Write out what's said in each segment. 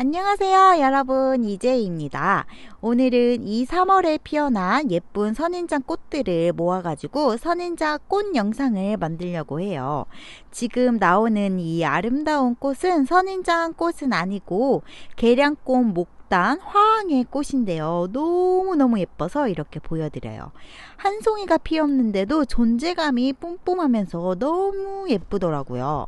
안녕하세요 여러분 이재희입니다. 오늘은 이 3월에 피어난 예쁜 선인장 꽃들을 모아가지고 선인장 꽃 영상을 만들려고 해요. 지금 나오는 이 아름다운 꽃은 선인장 꽃은 아니고 계량꽃 목단 화항의 꽃인데요. 너무너무 예뻐서 이렇게 보여드려요. 한 송이가 피었는데도 존재감이 뿜뿜하면서 너무 예쁘더라고요.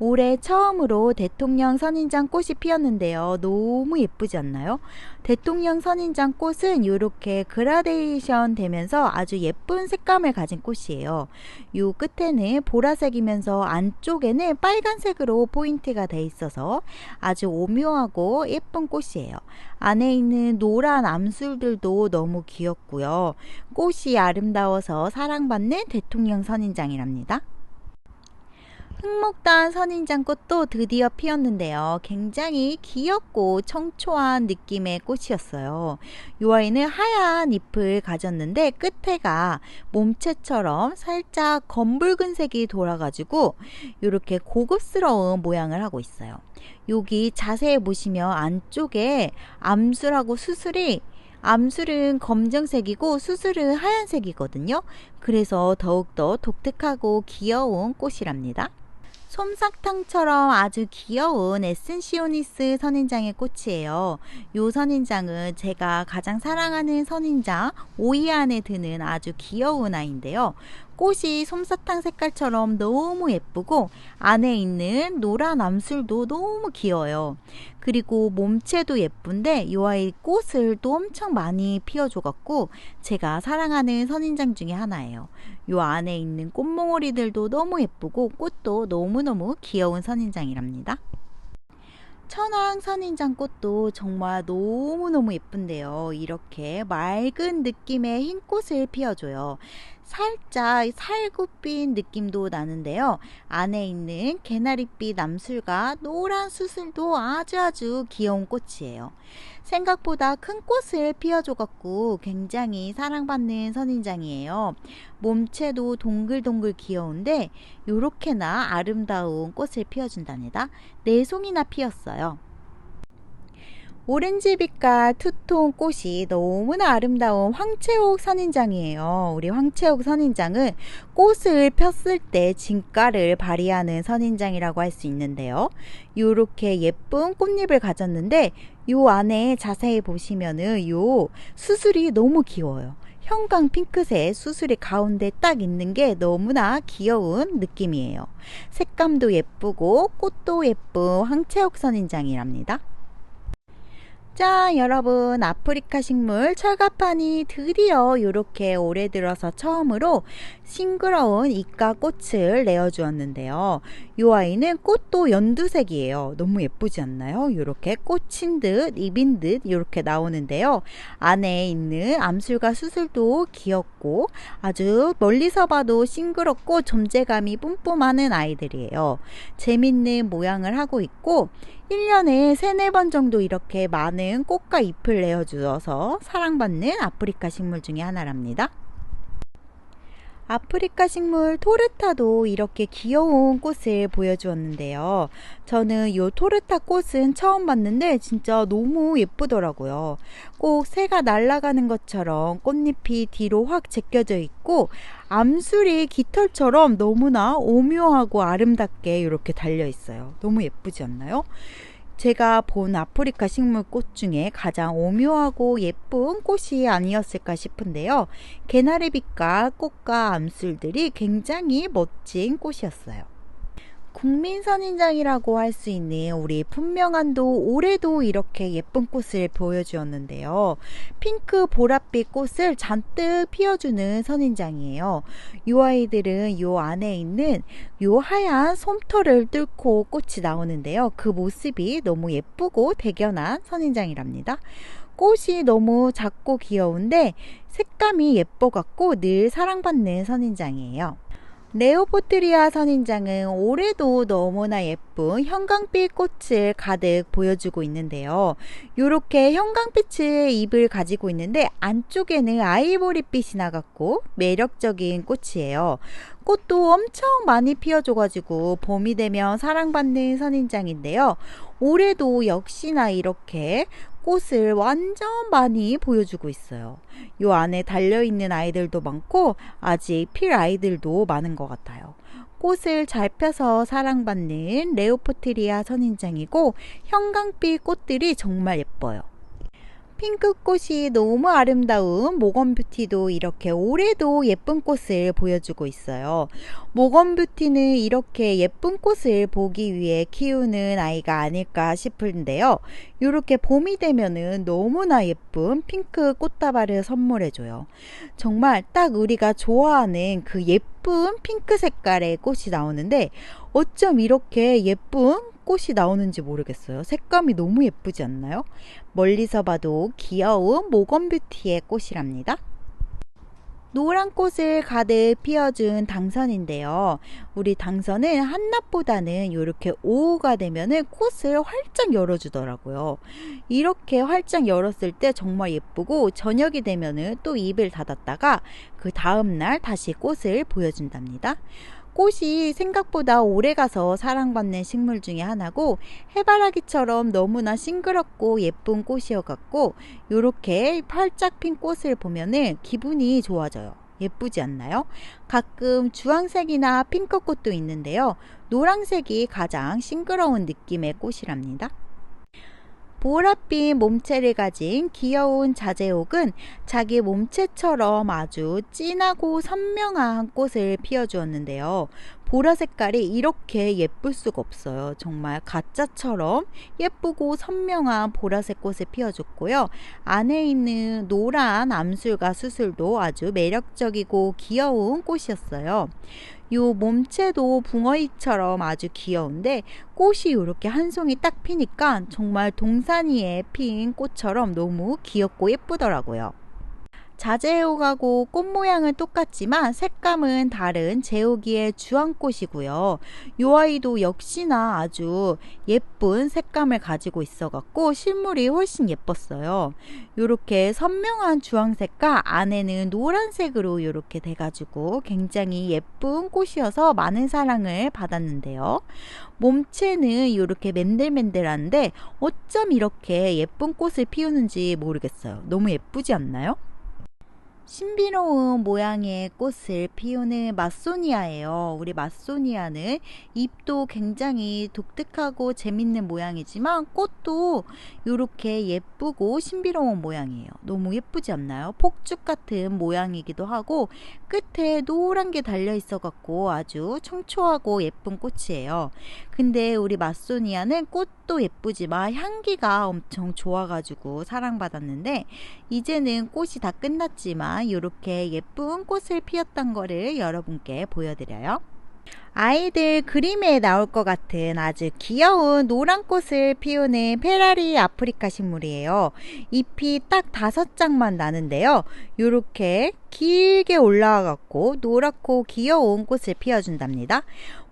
올해 처음으로 대통령 선인장 꽃이 피었는데요. 너무 예쁘지 않나요? 대통령 선인장 꽃은 이렇게 그라데이션 되면서 아주 예쁜 색감을 가진 꽃이에요. 요 끝에는 보라색이면서 안쪽에는 빨간색으로 포인트가 돼 있어서 아주 오묘하고 예쁜 꽃이에요. 안에 있는 노란 암술들도 너무 귀엽고요. 꽃이 아름다워서 사랑받는 대통령 선인장이랍니다. 흑목단 선인장꽃도 드디어 피었는데요. 굉장히 귀엽고 청초한 느낌의 꽃이었어요. 이 아이는 하얀 잎을 가졌는데 끝에가 몸체처럼 살짝 검붉은 색이 돌아가지고 이렇게 고급스러운 모양을 하고 있어요. 여기 자세히 보시면 안쪽에 암술하고 수술이 암술은 검정색이고 수술은 하얀색이거든요. 그래서 더욱더 독특하고 귀여운 꽃이랍니다. 솜사탕처럼 아주 귀여운 에센시오니스 선인장의 꽃이에요. 이 선인장은 제가 가장 사랑하는 선인장 오이 안에 드는 아주 귀여운 아이인데요. 꽃이 솜사탕 색깔처럼 너무 예쁘고 안에 있는 노란 암술도 너무 귀여워요. 그리고 몸체도 예쁜데 이 아이 꽃을 또 엄청 많이 피워줘갖고 제가 사랑하는 선인장 중에 하나예요. 이 안에 있는 꽃몽오리들도 너무 예쁘고 꽃도 너무너무 귀여운 선인장이랍니다. 천황 선인장 꽃도 정말 너무너무 예쁜데요. 이렇게 맑은 느낌의 흰 꽃을 피워줘요. 살짝 살구빛 느낌도 나는데요. 안에 있는 개나리빛 남술과 노란 수술도 아주 아주 귀여운 꽃이에요. 생각보다 큰 꽃을 피워줘갖고 굉장히 사랑받는 선인장이에요. 몸체도 동글동글 귀여운데 요렇게나 아름다운 꽃을 피워준답니다. 네 송이나 피었어요. 오렌지 빛깔 투톤 꽃이 너무나 아름다운 황채옥 선인장이에요. 우리 황채옥 선인장은 꽃을 폈을 때 진가를 발휘하는 선인장이라고 할 수 있는데요. 이렇게 예쁜 꽃잎을 가졌는데 요 안에 자세히 보시면은 요 수술이 너무 귀여워요. 형광 핑크색 수술이 가운데 딱 있는 게 너무나 귀여운 느낌이에요. 색감도 예쁘고 꽃도 예쁜 황채옥 선인장이랍니다. 자 여러분 아프리카 식물 철갑판이 드디어 이렇게 올해 들어서 처음으로 싱그러운 이가 꽃을 내어 주었는데요 이 아이는 꽃도 연두색이에요. 너무 예쁘지 않나요? 이렇게 꽃인 듯 잎인 듯 이렇게 나오는데요. 안에 있는 암술과 수술도 귀엽고 아주 멀리서 봐도 싱그럽고 존재감이 뿜뿜하는 아이들이에요. 재밌는 모양을 하고 있고 1년에 3, 4번 정도 이렇게 많은 꽃과 잎을 내어주어서 사랑받는 아프리카 식물 중에 하나랍니다. 아프리카 식물 토르타도 이렇게 귀여운 꽃을 보여주었는데요. 저는 이 토르타 꽃은 처음 봤는데 진짜 너무 예쁘더라고요. 꼭 새가 날아가는 것처럼 꽃잎이 뒤로 확 제껴져 있고 암술이 깃털처럼 너무나 오묘하고 아름답게 이렇게 달려 있어요. 너무 예쁘지 않나요? 제가 본 아프리카 식물꽃 중에 가장 오묘하고 예쁜 꽃이 아니었을까 싶은데요. 개나리빛과 꽃과 암술들이 굉장히 멋진 꽃이었어요. 국민 선인장이라고 할 수 있는 우리 분명한도 올해도 이렇게 예쁜 꽃을 보여주었는데요. 핑크 보랏빛 꽃을 잔뜩 피워주는 선인장이에요. 이 아이들은 이 안에 있는 이 하얀 솜털을 뚫고 꽃이 나오는데요. 그 모습이 너무 예쁘고 대견한 선인장이랍니다. 꽃이 너무 작고 귀여운데 색감이 예뻐갖고 늘 사랑받는 선인장이에요. 레오포트리아 선인장은 올해도 너무나 예쁜 형광빛 꽃을 가득 보여주고 있는데요. 이렇게 형광빛의 잎을 가지고 있는데 안쪽에는 아이보리빛이 나갔고 매력적인 꽃이에요. 꽃도 엄청 많이 피어줘가지고 봄이 되면 사랑받는 선인장인데요. 올해도 역시나 이렇게 꽃을 완전 많이 보여주고 있어요. 요 안에 달려있는 아이들도 많고 아직 필 아이들도 많은 것 같아요. 꽃을 잘 펴서 사랑받는 레오포트리아 선인장이고 형광빛 꽃들이 정말 예뻐요. 핑크꽃이 너무 아름다운 모건뷰티도 이렇게 올해도 예쁜 꽃을 보여주고 있어요. 모건뷰티는 이렇게 예쁜 꽃을 보기 위해 키우는 아이가 아닐까 싶은데요. 이렇게 봄이 되면은 너무나 예쁜 핑크 꽃다발을 선물해줘요. 정말 딱 우리가 좋아하는 그 예쁜 핑크 색깔의 꽃이 나오는데 어쩜 이렇게 예쁜 꽃이 나오는지 모르겠어요. 색감이 너무 예쁘지 않나요? 멀리서 봐도 귀여운 모건뷰티의 꽃이랍니다. 노란 꽃을 가득 피워준 당선인데요. 우리 당선은 한낮보다는 이렇게 오후가 되면은 꽃을 활짝 열어주더라고요. 이렇게 활짝 열었을 때 정말 예쁘고 저녁이 되면은 또 입을 닫았다가 그 다음날 다시 꽃을 보여준답니다. 꽃이 생각보다 오래가서 사랑받는 식물 중에 하나고 해바라기처럼 너무나 싱그럽고 예쁜 꽃이어갖고 이렇게 활짝 핀 꽃을 보면은 기분이 좋아져요. 예쁘지 않나요? 가끔 주황색이나 핑크꽃도 있는데요. 노란색이 가장 싱그러운 느낌의 꽃이랍니다. 보랏빛 몸체를 가진 귀여운 자제옥은 자기 몸체처럼 아주 진하고 선명한 꽃을 피워주었는데요. 보라 색깔이 이렇게 예쁠 수가 없어요. 정말 가짜처럼 예쁘고 선명한 보라색 꽃을 피워줬고요. 안에 있는 노란 암술과 수술도 아주 매력적이고 귀여운 꽃이었어요. 요 몸체도 붕어잎처럼 아주 귀여운데 꽃이 이렇게 한 송이 딱 피니까 정말 동산 위에 핀 꽃처럼 너무 귀엽고 예쁘더라고요. 자재옥하고 꽃 모양은 똑같지만 색감은 다른 제오기의 주황꽃이고요. 이 아이도 역시나 아주 예쁜 색감을 가지고 있어 갖고 실물이 훨씬 예뻤어요. 이렇게 선명한 주황색과 안에는 노란색으로 이렇게 돼가지고 굉장히 예쁜 꽃이어서 많은 사랑을 받았는데요. 몸체는 이렇게 맨들맨들한데 어쩜 이렇게 예쁜 꽃을 피우는지 모르겠어요. 너무 예쁘지 않나요? 신비로운 모양의 꽃을 피우는 마소니아예요. 우리 마소니아는 잎도 굉장히 독특하고 재밌는 모양이지만 꽃도 이렇게 예쁘고 신비로운 모양이에요. 너무 예쁘지 않나요? 폭죽 같은 모양이기도 하고 끝에 노란 게 달려 있어 갖고 아주 청초하고 예쁜 꽃이에요. 근데 우리 마소니아는 꽃도 예쁘지만 향기가 엄청 좋아가지고 사랑받았는데 이제는 꽃이 다 끝났지만 이렇게 예쁜 꽃을 피웠던 거를 여러분께 보여드려요. 아이들 그림에 나올 것 같은 아주 귀여운 노란 꽃을 피우는 페라리 아프리카 식물이에요. 잎이 딱 다섯 장만 나는데요. 이렇게 길게 올라와 갖고 노랗고 귀여운 꽃을 피워준답니다.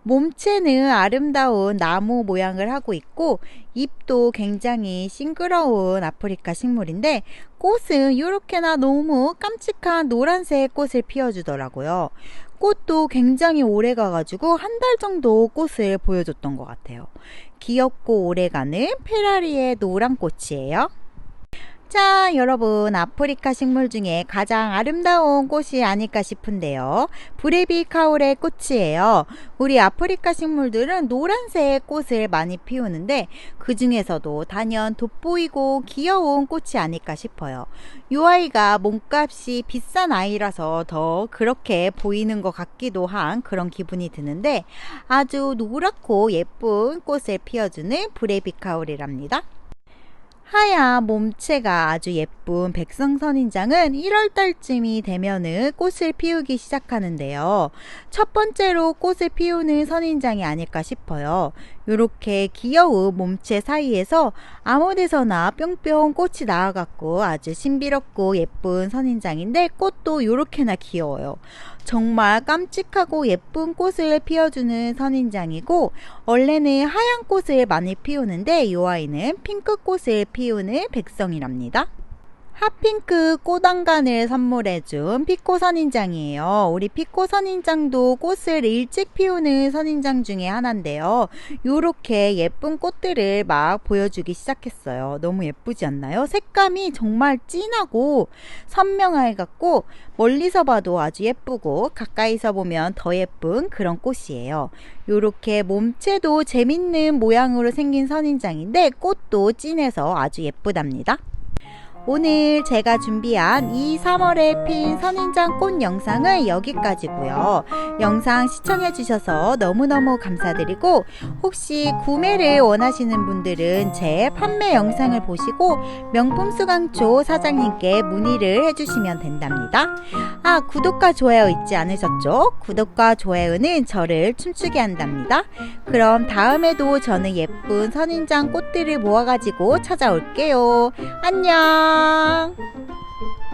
몸체는 아름다운 나무 모양을 하고 있고 잎도 굉장히 싱그러운 아프리카 식물인데 꽃은 이렇게나 너무 깜찍한 노란색 꽃을 피워주더라고요. 꽃도 굉장히 오래 가가지고 한 달 정도 꽃을 보여줬던 것 같아요. 귀엽고 오래 가는 페라리의 노란 꽃이에요. 자, 여러분, 아프리카 식물 중에 가장 아름다운 꽃이 아닐까 싶은데요. 브레비 카울의 꽃이에요. 우리 아프리카 식물들은 노란색 꽃을 많이 피우는데 그 중에서도 단연 돋보이고 귀여운 꽃이 아닐까 싶어요. 이 아이가 몸값이 비싼 아이라서 더 그렇게 보이는 것 같기도 한 그런 기분이 드는데 아주 노랗고 예쁜 꽃을 피워주는 브레비 카울이랍니다. 하얀 몸체가 아주 예쁜 백성선인장은 1월달쯤이 되면은 꽃을 피우기 시작하는데요. 첫 번째로 꽃을 피우는 선인장이 아닐까 싶어요. 요렇게 귀여운 몸체 사이에서 아무 데서나 뿅뿅 꽃이 나와갖고 아주 신비롭고 예쁜 선인장인데 꽃도 요렇게나 귀여워요. 정말 깜찍하고 예쁜 꽃을 피워주는 선인장이고 원래는 하얀 꽃을 많이 피우는데 이 아이는 핑크 꽃을 피우는 백성이랍니다. 핫핑크 꽃안간을 선물해준 피코 선인장이에요. 우리 피코 선인장도 꽃을 일찍 피우는 선인장 중에 하나인데요. 요렇게 예쁜 꽃들을 막 보여주기 시작했어요. 너무 예쁘지 않나요? 색감이 정말 진하고 선명해 갖고 멀리서 봐도 아주 예쁘고 가까이서 보면 더 예쁜 그런 꽃이에요. 요렇게 몸체도 재밌는 모양으로 생긴 선인장인데 꽃도 진해서 아주 예쁘답니다. 오늘 제가 준비한 이 3월에 핀 선인장 꽃 영상은 여기까지고요. 영상 시청해 주셔서 너무너무 감사드리고 혹시 구매를 원하시는 분들은 제 판매 영상을 보시고 명품 수강초 사장님께 문의를 해주시면 된답니다. 아 구독과 좋아요 잊지 않으셨죠? 구독과 좋아요는 저를 춤추게 한답니다. 그럼 다음에도 저는 예쁜 선인장 꽃들을 모아가지고 찾아올게요. 안녕. 嗯嗯